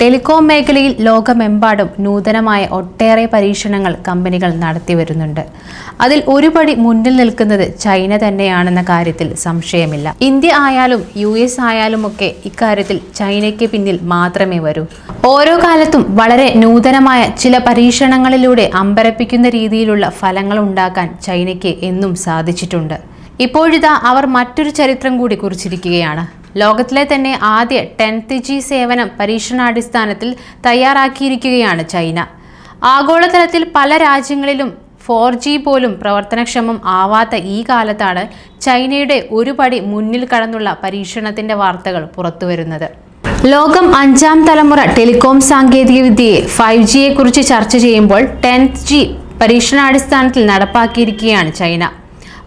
Telecom മേഖലയിൽ ലോകമെമ്പാടും നൂതനമായ ഒട്ടേറെ പരീക്ഷണങ്ങൾ കമ്പനികൾ നടത്തി വരുന്നുണ്ട് അതിൽ ഒരുപടി മുന്നിൽ നിൽക്കുന്നത് ചൈന തന്നെയാണെന്ന കാര്യത്തിൽ സംശയമില്ല. ഇന്ത്യ ആയാലും യു എസ് ആയാലുമൊക്കെ ഇക്കാര്യത്തിൽ ചൈനയ്ക്ക് പിന്നിൽ മാത്രമേ വരൂ. ഓരോ കാലത്തും വളരെ നൂതനമായ ചില പരീക്ഷണങ്ങളിലൂടെ അമ്പരപ്പിക്കുന്ന രീതിയിലുള്ള ഫലങ്ങൾ ഉണ്ടാക്കാൻ ചൈനയ്ക്ക് എന്നും സാധിച്ചിട്ടുണ്ട്. ഇപ്പോഴിതാ അവർ മറ്റൊരു ചരിത്രം കൂടി കുറിച്ചിരിക്കുകയാണ്. ലോകത്തിലെ തന്നെ ആദ്യ ടെൻത്ത് ജി സേവനം പരീക്ഷണാടിസ്ഥാനത്തിൽ തയ്യാറാക്കിയിരിക്കുകയാണ് ചൈന. ആഗോളതലത്തിൽ പല രാജ്യങ്ങളിലും ഫോർ ജി പോലും പ്രവർത്തനക്ഷമം ആവാത്ത ഈ കാലത്താണ് ചൈനയുടെ ഒരു പടി മുന്നിൽ കടന്നുള്ള പരീക്ഷണത്തിന്റെ വാർത്തകൾ പുറത്തുവരുന്നത്. ലോകം അഞ്ചാം തലമുറ ടെലികോം സാങ്കേതികവിദ്യയെ ഫൈവ് ജിയെക്കുറിച്ച് ചർച്ച ചെയ്യുമ്പോൾ ടെൻത്ത് ജി പരീക്ഷണാടിസ്ഥാനത്തിൽ നടപ്പാക്കിയിരിക്കുകയാണ് ചൈന.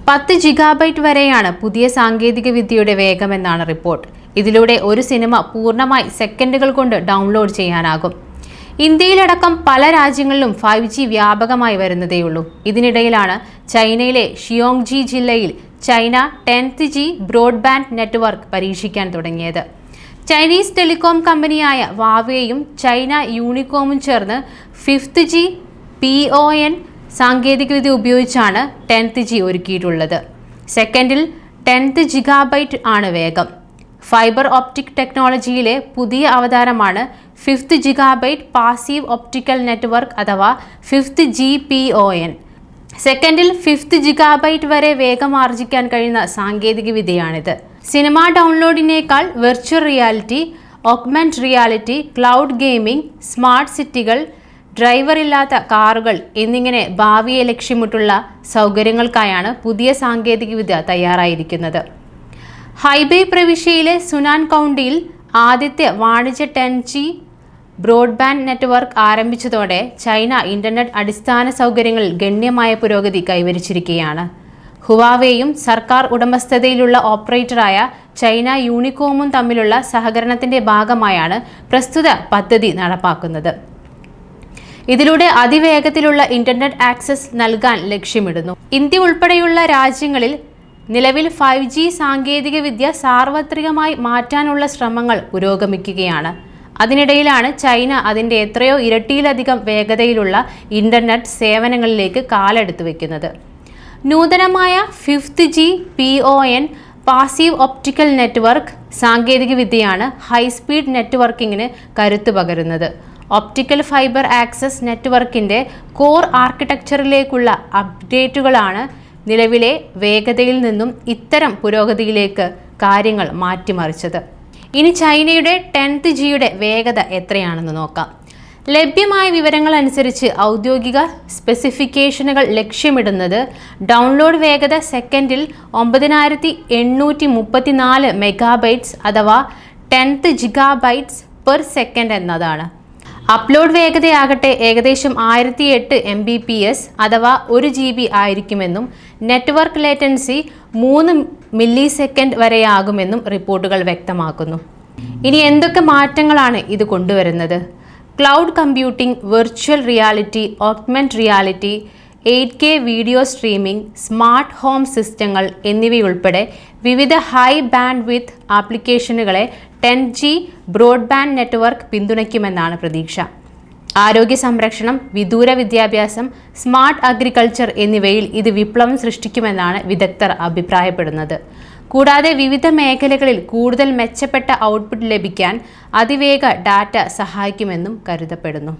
പത്ത് ജിഗാബൈറ്റ് വരെയാണ് പുതിയ സാങ്കേതിക വിദ്യയുടെ വേഗമെന്നാണ് റിപ്പോർട്ട്. ഇതിലൂടെ ഒരു സിനിമ പൂർണമായി സെക്കൻഡുകൾ കൊണ്ട് ഡൗൺലോഡ് ചെയ്യാനാകും. ഇന്ത്യയിലടക്കം പല രാജ്യങ്ങളിലും ഫൈവ് ജി വ്യാപകമായി വരുന്നതേയുള്ളൂ. ഇതിനിടയിലാണ് ചൈനയിലെ ഷിയോങ്ജി ജില്ലയിൽ China tenth G broadband network പരീക്ഷിക്കാൻ തുടങ്ങിയത്. ചൈനീസ് ടെലികോം കമ്പനിയായ വാവേയും ചൈന യൂണികോമും ചേർന്ന് fifth G P O N സാങ്കേതികവിദ്യ ഉപയോഗിച്ചാണ് ടെൻത്ത് ജി ഒരുക്കിയിട്ടുള്ളത്. സെക്കൻഡിൽ ടെൻത്ത് ജിഗാബൈറ്റ് ആണ് വേഗം. ഫൈബർ ഓപ്റ്റിക് ടെക്നോളജിയിലെ പുതിയ അവതാരമാണ് fifth gigabyte passive optical network അഥവാ fifth G P O N സെക്കൻഡിൽ ഫിഫ്ത്ത് ജിഗാബൈറ്റ് വരെ വേഗം ആർജിക്കാൻ കഴിയുന്ന സാങ്കേതികവിദ്യയാണിത്. Cinema ഡൗൺലോഡിനേക്കാൾ virtual reality augment reality cloud gaming smart സിറ്റികൾ driver ഇല്ലാത്ത കാറുകൾ എന്നിങ്ങനെ ഭാവിയെ ലക്ഷ്യമിട്ടുള്ള സൗകര്യങ്ങൾക്കായാണ് പുതിയ സാങ്കേതികവിദ്യ തയ്യാറായിരിക്കുന്നത്. ഹൈബേ പ്രവിശ്യയിലെ സുനാൻ കൗണ്ടിയിൽ ആദ്യത്തെ വാണിജ്യ ടെൻ ജി ബ്രോഡ്ബാൻഡ് നെറ്റ്വർക്ക് ആരംഭിച്ചതോടെ ചൈന ഇന്റർനെറ്റ് അടിസ്ഥാന സൗകര്യങ്ങളിൽ ഗണ്യമായ പുരോഗതി കൈവരിച്ചിരിക്കുകയാണ്. ഹുവാവേയും സർക്കാർ ഉടമസ്ഥതയിലുള്ള ഓപ്പറേറ്ററായ ചൈന യൂണിക്കോമും തമ്മിലുള്ള സഹകരണത്തിന്റെ ഭാഗമായാണ് പ്രസ്തുത പദ്ധതി നടപ്പാക്കുന്നത്. ഇതിലൂടെ അതിവേഗത്തിലുള്ള ഇന്റർനെറ്റ് ആക്സസ് നൽകാൻ ലക്ഷ്യമിടുന്നു. ഇന്ത്യ ഉൾപ്പെടെയുള്ള രാജ്യങ്ങളിൽ നിലവിൽ ഫൈവ് ജി സാങ്കേതികവിദ്യ സാർവത്രികമായി മാറ്റാനുള്ള ശ്രമങ്ങൾ പുരോഗമിക്കുകയാണ്. അതിനിടയിലാണ് ചൈന അതിന്റെ എത്രയോ ഇരട്ടിയിലധികം വേഗതയിലുള്ള ഇന്റർനെറ്റ് സേവനങ്ങളിലേക്ക് കാലെടുത്തു വയ്ക്കുന്നത് നൂതനമായ fifth G P O N passive optical network സാങ്കേതികവിദ്യയാണ് ഹൈസ്പീഡ് നെറ്റ്വർക്കിങ്ങിന് കരുത്തു പകരുന്നത്. ഒപ്റ്റിക്കൽ ഫൈബർ ആക്സസ് നെറ്റ്വർക്കിന്റെ കോർ ആർക്കിടെക്ചറിലേക്കുള്ള അപ്ഡേറ്റുകളാണ് നിലവിലെ വേഗതയിൽ നിന്നും ഇത്തരം പുരോഗതിയിലേക്ക് കാര്യങ്ങൾ മാറ്റിമറിച്ചത്. ഇനി ചൈനയുടെ ടെൻത്ത് ജിയുടെ വേഗത എത്രയാണെന്ന് നോക്കാം. ലഭ്യമായ വിവരങ്ങൾ അനുസരിച്ച് ഔദ്യോഗിക സ്പെസിഫിക്കേഷനുകൾ ലക്ഷ്യമിടുന്നത് ഡൗൺലോഡ് വേഗത സെക്കൻഡിൽ ഒമ്പതിനായിരത്തി എണ്ണൂറ്റി മുപ്പത്തിനാല് മെഗാബൈറ്റ്സ് അഥവാ ടെൻത്ത് ജിഗാബൈറ്റ്സ് പെർ സെക്കൻഡ് എന്നതാണ്. അപ്ലോഡ് വേഗതയാകട്ടെ ഏകദേശം ആയിരത്തി എട്ട് എം ബി പി എസ് അഥവാ ഒരു ജി ബി ആയിരിക്കുമെന്നും നെറ്റ്വർക്ക് ലേറ്റൻസി മൂന്ന് മില്ലി സെക്കൻഡ് വരെയാകുമെന്നും റിപ്പോർട്ടുകൾ വ്യക്തമാക്കുന്നു. ഇനി എന്തൊക്കെ മാറ്റങ്ങളാണ് ഇത് കൊണ്ടുവരുന്നത്? Cloud computing virtual reality augment reality eight K video streaming smart home സിസ്റ്റങ്ങൾ എന്നിവയുൾപ്പെടെ വിവിധ ഹൈ ബാൻഡ് വിത്ത് ആപ്ലിക്കേഷനുകളെ ടെൻ ജി ബ്രോഡ്ബാൻഡ് നെറ്റ്വർക്ക് പിന്തുണയ്ക്കുമെന്നാണ് പ്രതീക്ഷ. ആരോഗ്യ സംരക്ഷണം വിദൂര വിദ്യാഭ്യാസം സ്മാർട്ട് അഗ്രികൾച്ചർ എന്നിവയിൽ ഇത് വിപ്ലവം സൃഷ്ടിക്കുമെന്നാണ് വിദഗ്ധർ അഭിപ്രായപ്പെടുന്നത്. കൂടാതെ വിവിധ മേഖലകളിൽ കൂടുതൽ മെച്ചപ്പെട്ട ഔട്ട്പുട്ട് ലഭിക്കാൻ അതിവേഗ ഡാറ്റ സഹായിക്കുമെന്നും കരുതപ്പെടുന്നു.